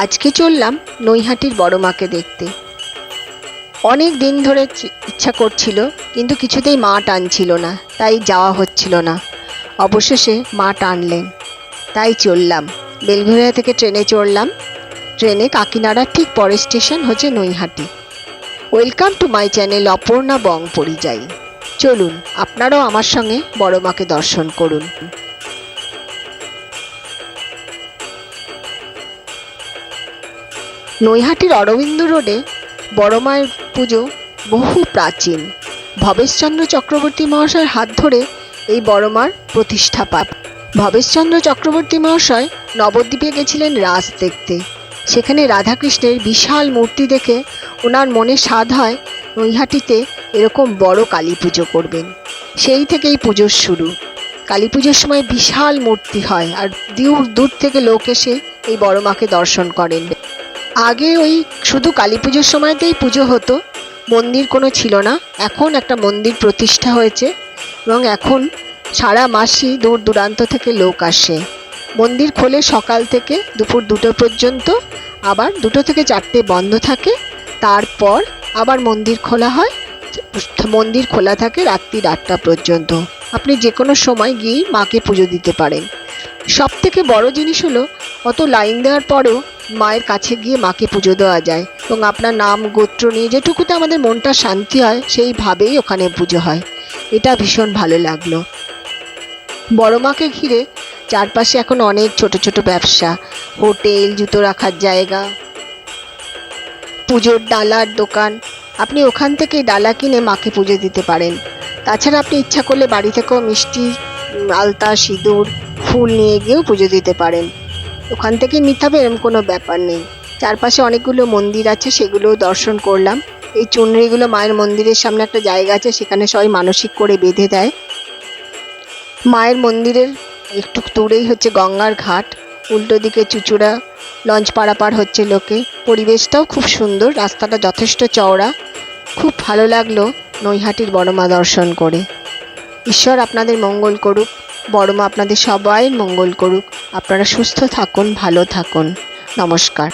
আজকে চললাম নৈহাটির বড় মাকে দেখতে। অনেক দিন ধরে ইচ্ছা করছিল, কিন্তু কিছুতেই মা টানছিল না, তাই যাওয়া হচ্ছিল না। অবশেষে মা টানলেন, তাই চললাম। বেলঘরিয়া থেকে ট্রেনে চড়লাম। ট্রেনে কাকিনাড়ার ঠিক পরের স্টেশন হচ্ছে Naihati. Welcome to my channel Aparna bong পরিযায়ী। চলুন, আপনারাও আমার সঙ্গে বড় মাকে দর্শন করুন। নৈহাটির অরবিন্দ রোডে বড় মায়ের পুজো বহু প্রাচীন। ভবেশচন্দ্র চক্রবর্তী মহাশয়ের হাত ধরে এই বড় মার প্রতিষ্ঠা পায় ভবেশচন্দ্র চক্রবর্তী মহাশয় নবদ্বীপে গেছিলেন রাস দেখতে। সেখানে রাধাকৃষ্ণের বিশাল মূর্তি দেখে ওনার মনে স্বাদ হয়, নৈহাটিতে এরকম বড় কালী পুজো করবেন। সেই থেকেই পুজোর শুরু। কালী পুজোর সময় বিশাল মূর্তি হয় আর দূর দূর থেকে লোক এসে এই বড় মাকে দর্শন করেন। আগে ওই শুধু কালী পুজোর সময়তেই পুজো হতো। মন্দির কোনো ছিল না। এখন একটা মন্দির প্রতিষ্ঠা হয়েছে এবং এখন সারা মাসই দূর দূরান্ত থেকে লোক আসে। মন্দির খোলে সকাল থেকে দুপুর দুটো পর্যন্ত, আবার দুটো থেকে চারটে বন্ধ থাকে। তারপর আবার মন্দির খোলা হয়। মন্দির খোলা থাকে রাত্রি আটটা পর্যন্ত। আপনি যে কোনো সময় গিয়ে মাকে পুজো দিতে পারেন। সব থেকে বড় জিনিস হলো, অত লাইন দেওয়ার পরেও মায়ের কাছে গিয়ে মাকে পুজো দেওয়া যায় এবং আপনার নাম, গোত্র নিয়ে যেটুকুতে আমাদের মনটা শান্তি হয়, সেইভাবেই ওখানে পুজো হয়। এটা ভীষণ ভালো লাগল। বড় মাকে ঘিরে চারপাশে এখন অনেক ছোট ছোট ব্যবসা, হোটেল, জুতো রাখার জায়গা, পুজোর ডালার দোকান। আপনি ওখান থেকে ডালা কিনে মাকে পুজো দিতে পারেন। তাছাড়া আপনি ইচ্ছা করলে বাড়ি থেকেও মিষ্টি আলতা, সিঁদুর, ফুল নিয়ে গিয়েও পুজো দিতে পারেন। ওখান থেকে নিতে হবে এরকম কোনো ব্যাপার নেই। চারপাশে অনেকগুলো মন্দির আছে, সেগুলোও দর্শন করলাম। এই চুনরিগুলো মায়ের মন্দিরের সামনে একটা জায়গা আছে, সেখানে সবাই মানসিক করে বেঁধে দেয়। মায়ের মন্দিরের একটু দূরেই হচ্ছে গঙ্গার ঘাট। উল্টো দিকে চুচুড়া, লঞ্চ পারাপার হচ্ছে লোকে। পরিবেশটাও খুব সুন্দর, রাস্তাটা যথেষ্ট চওড়া। খুব ভালো লাগল নৈহাটির বড়মা দর্শন করে। ঈশ্বর আপনাদের মঙ্গল করুক। বড়মা আপনাদের সবাই মঙ্গল করুক। আপনারা সুস্থ থাকুন ভালো থাকুন। নমস্কার।